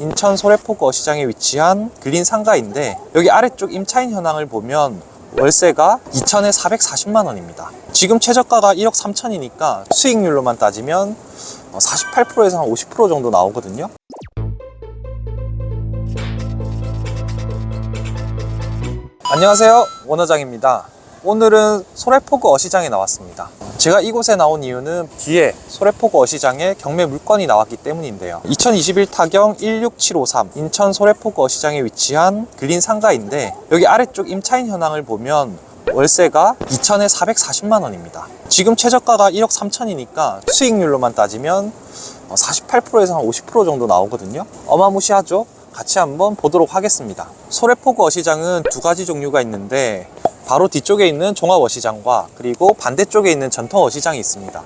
인천 소래포구 어시장에 위치한 근린 상가인데 여기 아래쪽 임차인 현황을 보면 월세가 2천에 440만 원입니다. 지금 최저가가 1억 3천이니까 수익률로만 따지면 48%에서 한 50% 정도 나오거든요. 안녕하세요. 원어장입니다. 오늘은 소래포구 어시장에 나왔습니다. 제가 이곳에 나온 이유는 뒤에 소래포구 어시장에 경매 물건이 나왔기 때문인데요. 2021 타경 16753 인천 소래포구 어시장에 위치한 근린 상가인데 여기 아래쪽 임차인 현황을 보면 월세가 2천에 440만 원입니다. 지금 최저가가 1억 3천이니까 수익률로만 따지면 48%에서 한 50% 정도 나오거든요. 어마무시하죠? 같이 한번 보도록 하겠습니다. 소래포구 어시장은 두 가지 종류가 있는데 바로 뒤쪽에 있는 종합 어시장과 그리고 반대쪽에 있는 전통 어시장이 있습니다.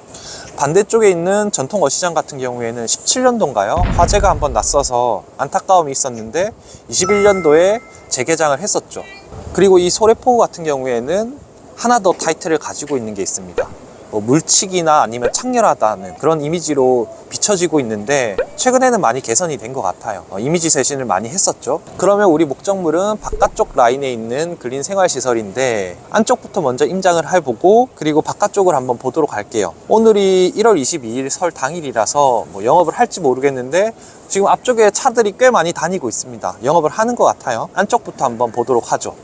반대쪽에 있는 전통 어시장 같은 경우에는 17년도인가요? 화재가 한번 났어서 안타까움이 있었는데 21년도에 재개장을 했었죠. 그리고 이 소래포구 같은 경우에는 하나 더 타이틀을 가지고 있는 게 있습니다. 뭐 물치기나 아니면 창렬하다는 그런 이미지로 비춰지고 있는데 최근에는 많이 개선이 된 것 같아요. 어, 이미지 쇄신을 많이 했었죠. 그러면 우리 목적물은 바깥쪽 라인에 있는 근린 생활시설인데 안쪽부터 먼저 임장을 해보고 그리고 바깥쪽을 한번 보도록 할게요. 오늘이 1월 22일 설 당일이라서 뭐 영업을 할지 모르겠는데 지금 앞쪽에 차들이 꽤 많이 다니고 있습니다. 영업을 하는 것 같아요. 안쪽부터 한번 보도록 하죠.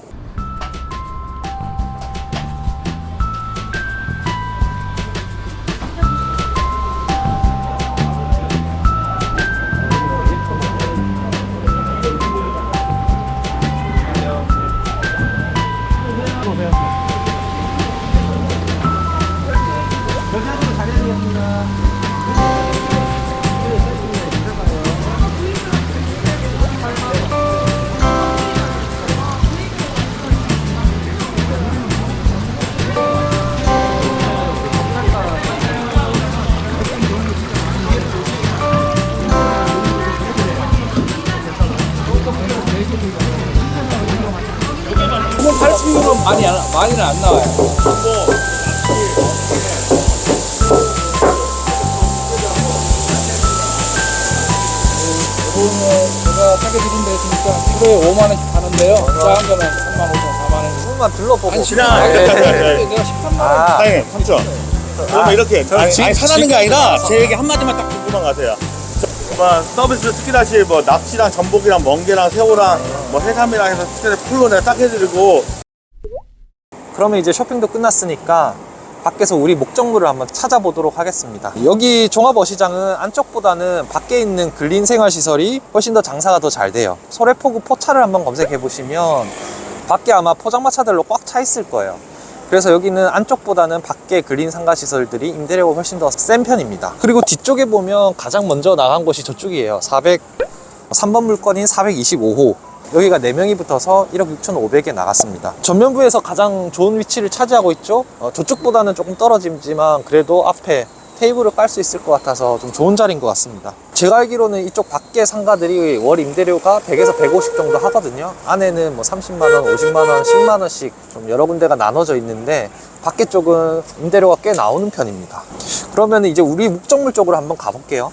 뭐 80이면 많이 안, 많이는 안 나와요. 이거는 제가 싸게 드린다 했으니까 키로에 5만 원씩 파는데요. 작은 거는 3만 5천, 4만 원. 조금만 둘러보고 아니, 지나. 가격이 네, 네, 있는데 내가 13만 원. 아, 사장님, 삼촌. 그러면 이렇게 아니, 지- 아니 사라는 게 아니라 제 얘기 한 마디만 딱 듣고만 가세요. 뭐 서비스 스키다시 뭐 납치랑 전복이랑 멍게랑 새우랑 뭐 해삼이랑 해서 스키다시 풀로 내가 딱 해드리고 그러면 이제 쇼핑도 끝났으니까 밖에서 우리 목적물을 한번 찾아보도록 하겠습니다. 여기 종합어시장은 안쪽보다는 밖에 있는 근린 생활시설이 훨씬 더 장사가 더 잘 돼요. 소래포구 포차를 한번 검색해 보시면 밖에 아마 포장마차들로 꽉 차 있을 거예요. 그래서 여기는 안쪽보다는 밖에 근린 상가 시설들이 임대료가 훨씬 더 센 편입니다. 그리고 뒤쪽에 보면 가장 먼저 나간 곳이 저쪽이에요. 400, 3번 물건인 425호. 여기가 4명이 붙어서 1억 6,500에 나갔습니다. 전면부에서 가장 좋은 위치를 차지하고 있죠. 어, 저쪽보다는 조금 떨어지지만 그래도 앞에 테이블을 깔 수 있을 것 같아서 좀 좋은 자리인 것 같습니다. 제가 알기로는 이쪽 밖에 상가들이 월 임대료가 100에서 150 정도 하거든요. 안에는 뭐 30만원, 50만원, 10만원씩 좀 여러 군데가 나눠져 있는데 밖에 쪽은 임대료가 꽤 나오는 편입니다. 그러면 이제 우리 목적물 쪽으로 한번 가볼게요.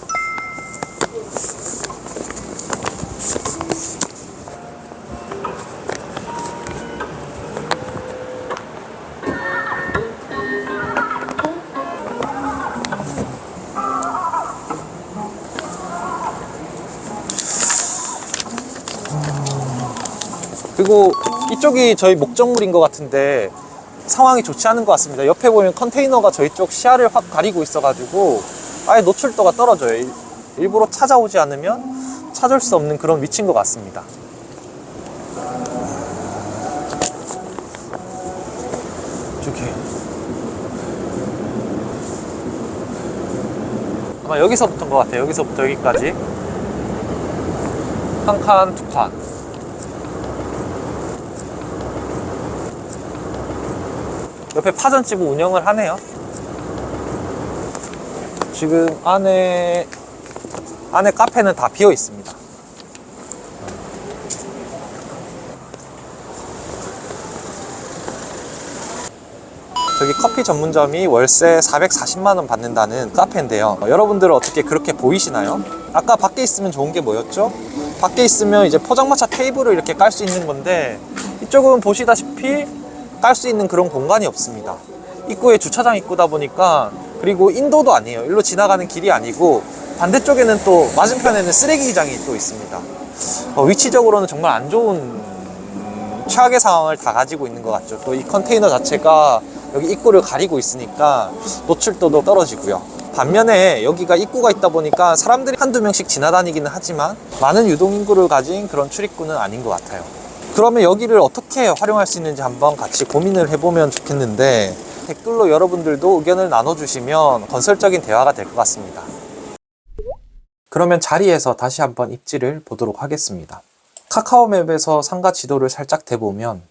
그리고 이쪽이 저희 목적물인 것 같은데 상황이 좋지 않은 것 같습니다. 옆에 보면 컨테이너가 저희 쪽 시야를 확 가리고 있어 가지고 아예 노출도가 떨어져요. 일- 일부러 찾아오지 않으면 찾을 수 없는 그런 위치인 것 같습니다. 저기 아마 여기서부터인 것 같아요. 여기서부터 여기까지 한 칸, 두 칸. 옆에 파전집을 운영을 하네요. 지금 안에 안에 카페는 다 비어 있습니다. 저기 커피 전문점이 월세 440만 원 받는다는 카페인데요. 어, 여러분들은 어떻게 그렇게 보이시나요? 아까 밖에 있으면 좋은 게 뭐였죠? 밖에 있으면 이제 포장마차 테이블을 이렇게 깔 수 있는 건데 이쪽은 보시다시피 깔 수 있는 그런 공간이 없습니다. 입구에 주차장 입구다 보니까 그리고 인도도 아니에요. 일로 지나가는 길이 아니고 반대쪽에는 또 맞은편에는 쓰레기장이 또 있습니다. 어, 위치적으로는 정말 안 좋은 음, 최악의 상황을 다 가지고 있는 것 같죠. 또 이 컨테이너 자체가 여기 입구를 가리고 있으니까 노출도도 떨어지고요. 반면에 여기가 입구가 있다 보니까 사람들이 한두 명씩 지나다니기는 하지만 많은 유동인구를 가진 그런 출입구는 아닌 것 같아요. 그러면 여기를 어떻게 활용할 수 있는지 한번 같이 고민을 해보면 좋겠는데 댓글로 여러분들도 의견을 나눠주시면 건설적인 대화가 될 것 같습니다. 그러면 자리에서 다시 한번 입지를 보도록 하겠습니다. 카카오맵에서 상가 지도를 살짝 대보면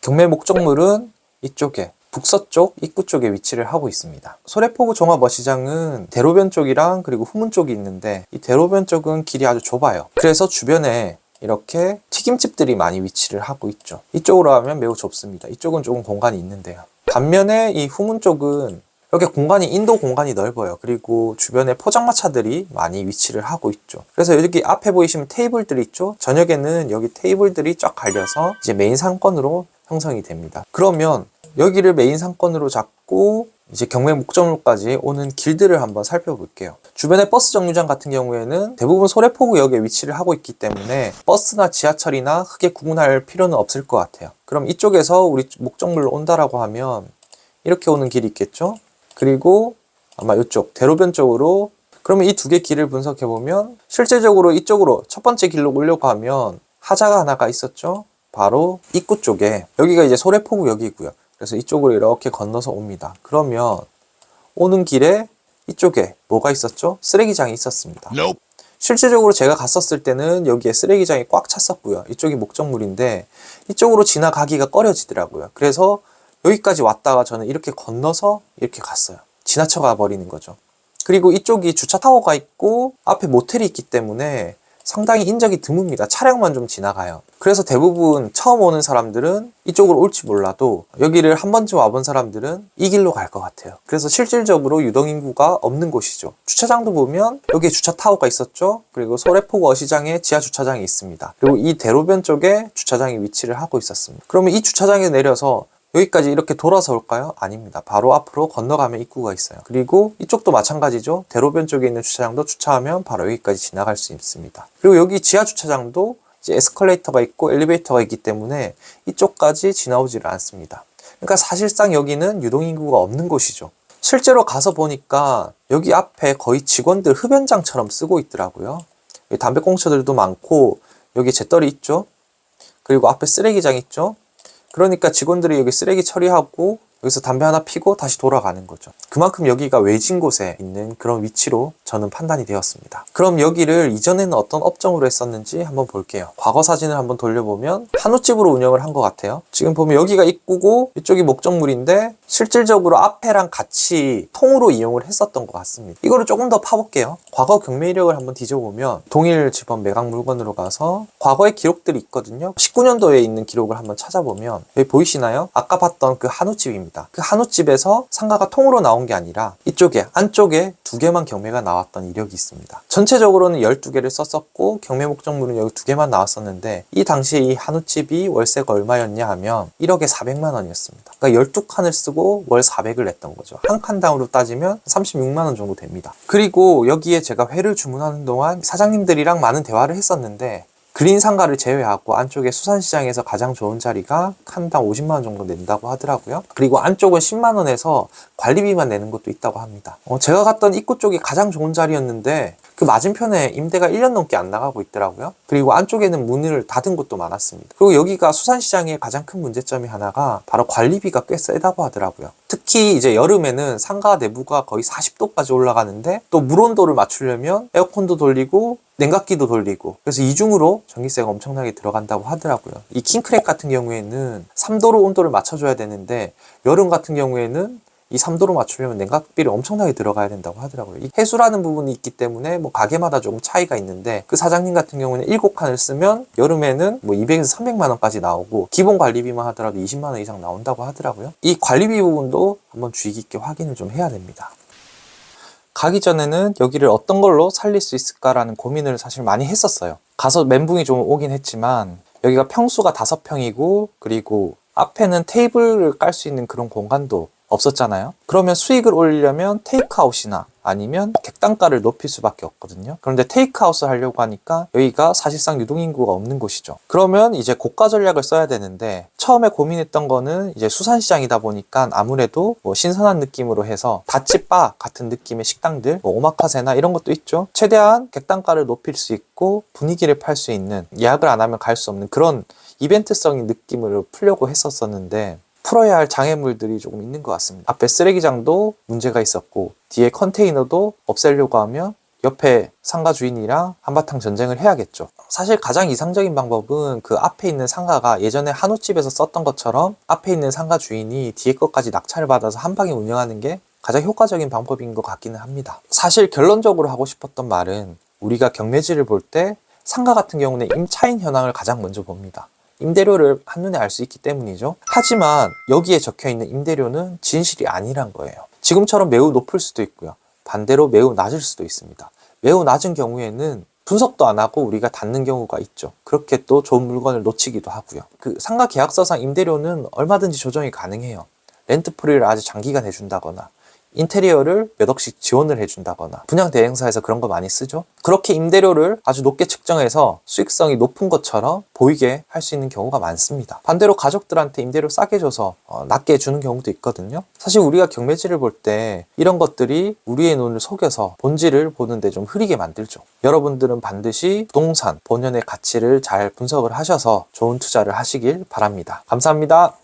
경매 목적물은 이쪽에 북서쪽 입구 쪽에 위치를 하고 있습니다. 소래포구 종합어시장은 대로변 쪽이랑 그리고 후문 쪽이 있는데 이 대로변 쪽은 길이 아주 좁아요. 그래서 주변에 이렇게 튀김집들이 많이 위치를 하고 있죠. 이쪽으로 하면 매우 좁습니다. 이쪽은 조금 공간이 있는데요. 반면에 이 후문 쪽은 이렇게 공간이 인도 공간이 넓어요. 그리고 주변에 포장마차들이 많이 위치를 하고 있죠. 그래서 여기 앞에 보이시면 테이블들 있죠. 저녁에는 여기 테이블들이 쫙 갈려서 이제 메인 상권으로 형성이 됩니다. 그러면 여기를 메인 상권으로 잡고 이제 경매 목적물까지 오는 길들을 한번 살펴볼게요. 주변의 버스 정류장 같은 경우에는 대부분 소래포구역에 위치를 하고 있기 때문에 버스나 지하철이나 크게 구분할 필요는 없을 것 같아요. 그럼 이쪽에서 우리 목적물로 온다라고 하면 이렇게 오는 길이 있겠죠? 그리고 아마 이쪽 대로변 쪽으로 그러면 이 두 개 길을 분석해 보면 실제적으로 이쪽으로 첫 번째 길로 오려고 하면 하자가 하나가 있었죠. 바로 입구 쪽에 여기가 이제 소래포구역이고요. 그래서 이쪽으로 이렇게 건너서 옵니다. 그러면 오는 길에 이쪽에 뭐가 있었죠? 쓰레기장이 있었습니다. 실제적으로 제가 갔었을 때는 여기에 쓰레기장이 꽉 찼었고요. 이쪽이 목적물인데 이쪽으로 지나가기가 꺼려지더라고요. 그래서 여기까지 왔다가 저는 이렇게 건너서 이렇게 갔어요. 지나쳐 가 버리는 거죠. 그리고 이쪽이 주차 타워가 있고 앞에 모텔이 있기 때문에 상당히 인적이 드뭅니다. 차량만 좀 지나가요. 그래서 대부분 처음 오는 사람들은 이쪽으로 올지 몰라도 여기를 한 번쯤 와본 사람들은 이 길로 갈 것 같아요. 그래서 실질적으로 유동인구가 없는 곳이죠. 주차장도 보면 여기에 주차 타워가 있었죠. 그리고 소래포구 어시장에 지하 주차장이 있습니다. 그리고 이 대로변 쪽에 주차장이 위치를 하고 있었습니다. 그러면 이 주차장에 내려서 여기까지 이렇게 돌아서 올까요? 아닙니다. 바로 앞으로 건너가면 입구가 있어요. 그리고 이쪽도 마찬가지죠. 대로변 쪽에 있는 주차장도 주차하면 바로 여기까지 지나갈 수 있습니다. 그리고 여기 지하 주차장도 이제 에스컬레이터가 있고 엘리베이터가 있기 때문에 이쪽까지 지나오지를 않습니다. 그러니까 사실상 여기는 유동인구가 없는 곳이죠. 실제로 가서 보니까 여기 앞에 거의 직원들 흡연장처럼 쓰고 있더라고요. 담배꽁초들도 많고 여기 재떨이 있죠. 그리고 앞에 쓰레기장 있죠. 그러니까 직원들이 여기 쓰레기 처리하고 여기서 담배 하나 피고 다시 돌아가는 거죠. 그만큼 여기가 외진 곳에 있는 그런 위치로 저는 판단이 되었습니다. 그럼 여기를 이전에는 어떤 업종으로 했었는지 한번 볼게요. 과거 사진을 한번 돌려보면 한우집으로 운영을 한 것 같아요. 지금 보면 여기가 입구고 이쪽이 목적물인데 실질적으로 앞에랑 같이 통으로 이용을 했었던 것 같습니다. 이거를 조금 더 파볼게요. 과거 경매 이력을 한번 뒤져보면 동일 집원 매각 물건으로 가서 과거의 기록들이 있거든요. 19년도에 있는 기록을 한번 찾아보면 여기 보이시나요? 아까 봤던 그 한우집입니다. 그 한우집에서 상가가 통으로 나온 게 아니라 이쪽에 안쪽에 두 개만 경매가 나왔던 이력이 있습니다. 전체적으로는 12개를 썼었고 경매 목적물은 여기 두 개만 나왔었는데 이 당시에 이 한우집이 월세가 얼마였냐 하면 1억에 400만 원이었습니다. 그러니까 12칸을 쓰고 월 400을 냈던 거죠. 한 칸당으로 따지면 36만 원 정도 됩니다. 그리고 여기에 제가 회를 주문하는 동안 사장님들이랑 많은 대화를 했었는데 그린 상가를 제외하고 안쪽에 수산시장에서 가장 좋은 자리가 칸당 50만 원 정도 낸다고 하더라고요. 그리고 안쪽은 10만 원에서 관리비만 내는 것도 있다고 합니다. 어, 제가 갔던 입구 쪽이 가장 좋은 자리였는데 그 맞은편에 임대가 1년 넘게 안 나가고 있더라고요. 그리고 안쪽에는 문을 닫은 곳도 많았습니다. 그리고 여기가 수산시장의 가장 큰 문제점이 하나가 바로 관리비가 꽤 세다고 하더라고요. 특히 이제 여름에는 상가 내부가 거의 40도까지 올라가는데 또 물온도를 맞추려면 에어컨도 돌리고 냉각기도 돌리고 그래서 이중으로 전기세가 엄청나게 들어간다고 하더라고요. 이 킹크랩 같은 경우에는 3도로 온도를 맞춰줘야 되는데 여름 같은 경우에는 이 3도로 맞추려면 냉각비를 엄청나게 들어가야 된다고 하더라고요. 이 해수라는 부분이 있기 때문에 뭐 가게마다 조금 차이가 있는데 그 사장님 같은 경우는 7칸을 쓰면 여름에는 뭐 200에서 300만 원까지 나오고 기본 관리비만 하더라도 20만 원 이상 나온다고 하더라고요. 이 관리비 부분도 한번 주의 깊게 확인을 좀 해야 됩니다. 가기 전에는 여기를 어떤 걸로 살릴 수 있을까라는 고민을 사실 많이 했었어요. 가서 멘붕이 좀 오긴 했지만 여기가 평수가 다섯 평이고 그리고 앞에는 테이블을 깔 수 있는 그런 공간도 없었잖아요. 그러면 수익을 올리려면 테이크아웃이나 아니면 객단가를 높일 수밖에 없거든요. 그런데 테이크아웃을 하려고 하니까 여기가 사실상 유동인구가 없는 곳이죠. 그러면 이제 고가 전략을 써야 되는데 처음에 고민했던 거는 이제 수산시장이다 보니까 아무래도 뭐 신선한 느낌으로 해서 다찌바 같은 느낌의 식당들, 뭐 오마카세나 이런 것도 있죠. 최대한 객단가를 높일 수 있고 분위기를 팔 수 있는 예약을 안 하면 갈 수 없는 그런 이벤트성인 느낌으로 풀려고 했었었는데 풀어야 할 장애물들이 조금 있는 것 같습니다. 앞에 쓰레기장도 문제가 있었고 뒤에 컨테이너도 없애려고 하면 옆에 상가 주인이랑 한바탕 전쟁을 해야겠죠. 사실 가장 이상적인 방법은 그 앞에 있는 상가가 예전에 한우집에서 썼던 것처럼 앞에 있는 상가 주인이 뒤에 것까지 낙찰을 받아서 한 방에 운영하는 게 가장 효과적인 방법인 것 같기는 합니다. 사실 결론적으로 하고 싶었던 말은 우리가 경매지를 볼 때 상가 같은 경우는 임차인 현황을 가장 먼저 봅니다. 임대료를 한눈에 알 수 있기 때문이죠. 하지만 여기에 적혀 있는 임대료는 진실이 아니란 거예요. 지금처럼 매우 높을 수도 있고요. 반대로 매우 낮을 수도 있습니다. 매우 낮은 경우에는 분석도 안 하고 우리가 닫는 경우가 있죠. 그렇게 또 좋은 물건을 놓치기도 하고요. 그 상가 계약서상 임대료는 얼마든지 조정이 가능해요. 렌트프리를 아주 장기간 해준다거나 인테리어를 몇 억씩 지원을 해준다거나 분양 대행사에서 그런 거 많이 쓰죠. 그렇게 임대료를 아주 높게 측정해서 수익성이 높은 것처럼 보이게 할 수 있는 경우가 많습니다. 반대로 가족들한테 임대료 싸게 줘서 어, 낮게 주는 경우도 있거든요. 사실 우리가 경매지를 볼 때 이런 것들이 우리의 눈을 속여서 본질을 보는데 좀 흐리게 만들죠. 여러분들은 반드시 부동산 본연의 가치를 잘 분석을 하셔서 좋은 투자를 하시길 바랍니다. 감사합니다.